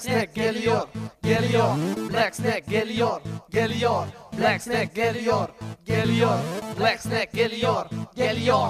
Black Snake geliyor, geliyor. Black Snake geliyor, geliyor. Black Snake geliyor, geliyor. Black Snake geliyor, geliyor.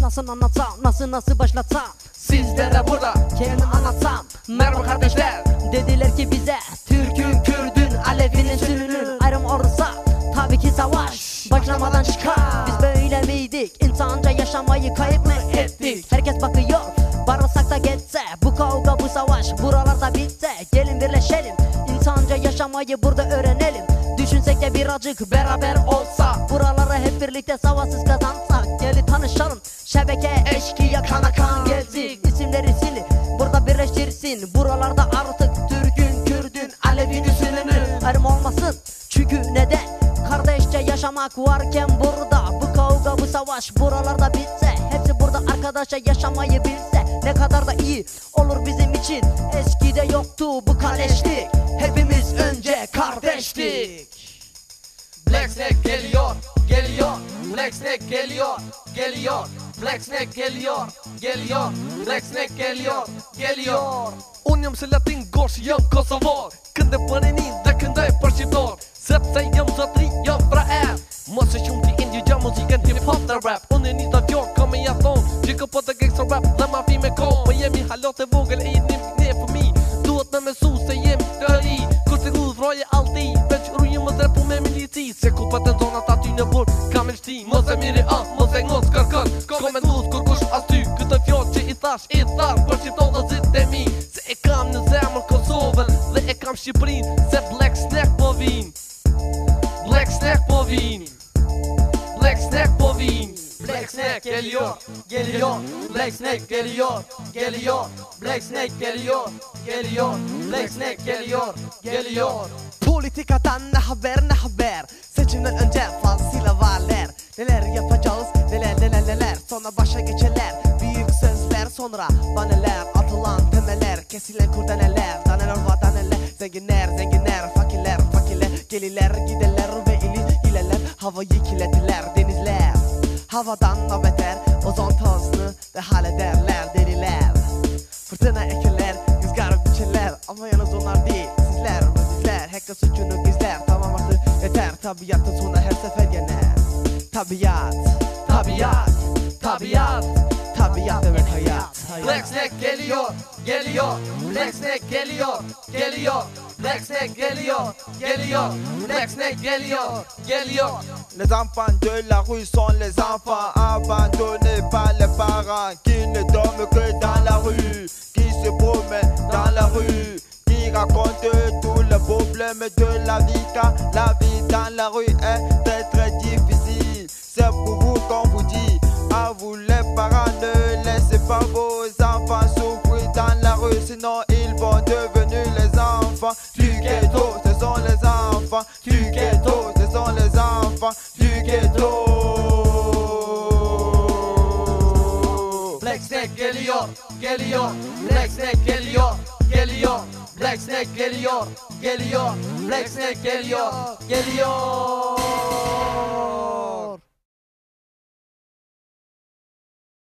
Nasıl anlatsam, nasıl nasıl başlatsam Sizlere burada Kendim anlatsam merhaba kardeşler. Dediler ki bize Türk'ün, Kürd'ün, Alevinin, Sünni'nin ayrım olursa Tabii ki savaş başlamadan çıkar Biz böyle miydik? İnsanca yaşamayı kayıp mı ettik? Herkes bakıyor Barılsak da geçse Bu kavga bu savaş buralarda bitse. Gelin birleşelim İnsanca yaşamayı burada öğrenelim. Düşünsek de birazcık beraber olsa Buraları hep birlikte savaşsız kazansak. Gelin tanışalım Şebeke eşkıya kana kan. Gelsin İsimleri sil burada birleştirsin. Buralarda artık Türk'ün, Kürd'ün, Alev'in, Sünni'nin ayrım olmasın Çünkü neden? Kardeşçe yaşamak varken burada Bu kavga bu savaş buralarda bitse. Hepsi burada arkadaşça yaşamayı bilse Ne kadar da iyi olur bizim için Eskide yoktu bu kardeşlik Hepimiz önce kardeştik Black Snake geliyor, geliyor. Black Snake geliyor, geliyor. Black Snake geliyor, geliyor. Black Snake geliyor, geliyor. Unë jam se latin gosh jam kosovar Kënde për një dhe këndoj për shqiptar Sepse jam zotri, jam pra e Mos e shumë ti indju gja muzikën hip hop dhe rap Unë e një të fjord, ka me jathon ka po të gangsta rap dhe halot e vogël e jeni ne fëmi. Duhet me mesu se jemi të ri Kur të gudh vroje alti Veç rrujë më drepu me milici. Se ku pa të zonat aty në bur Ka me shti, mos e miri a, mos e ngos kërkën Komentus kur kush as ty Këtë fjord që i thash, i thash Për qito dhe zit e mi. Se e kam në zemër Kosovën Dhe e kam Shqiprin Se Black Snack po vin. Black Snack po vin geliyor, geliyor. Black Snack geliyor, geliyor. Black Snack geliyor, geliyor. Black Snack geliyor, geliyor. Politikadan ne haber ne haber? Seçimden önce fazlasıyla varlar Neler yapacağız neler neler neler? Sonra başa geçerler. Büyük sözler sonra baneler Atılan temeller. Kesilen kurdaneler Daneler var daneler Zenginler zenginler fakirler fakirler. Geliler giderler ve ili ilerler Havayı kirletirler denizler Havadan da beter ozon tozunu ve hallederler deliler Fırtına ekerler, rüzgar biçerler Ama yalnız onlar değil, sizler ve bizler Hakkı suçunu gizler, tamam artık yeter Tabiatın sonu her sefer yener Tabiat, tabiat, tabiat Tabiat evet hayat, hayat. Black Snake geliyor, geliyor. Black Snake geliyor, geliyor. Snake geliyor, geliyor. Snake geliyor, geliyor. Les enfants de la rue sont les enfants abandonnés par les parents qui ne dorment que dans la rue, qui se promènent dans la rue, qui racontent tous les problèmes de la vie car la vie dans la rue est très très difficile. C'est pour vous qu'on vous dit, à vous les parents ne laissez pas vos enfants souffrir dans la rue, sinon ils vont devenir enfants du ghetto. Ce sont les enfants du ghetto, ce sont les enfants du ghetto. Black Snake geliyor, geliyor. Black Snake geliyor, geliyor. Black Snake geliyor, geliyor. Black Snake geliyor.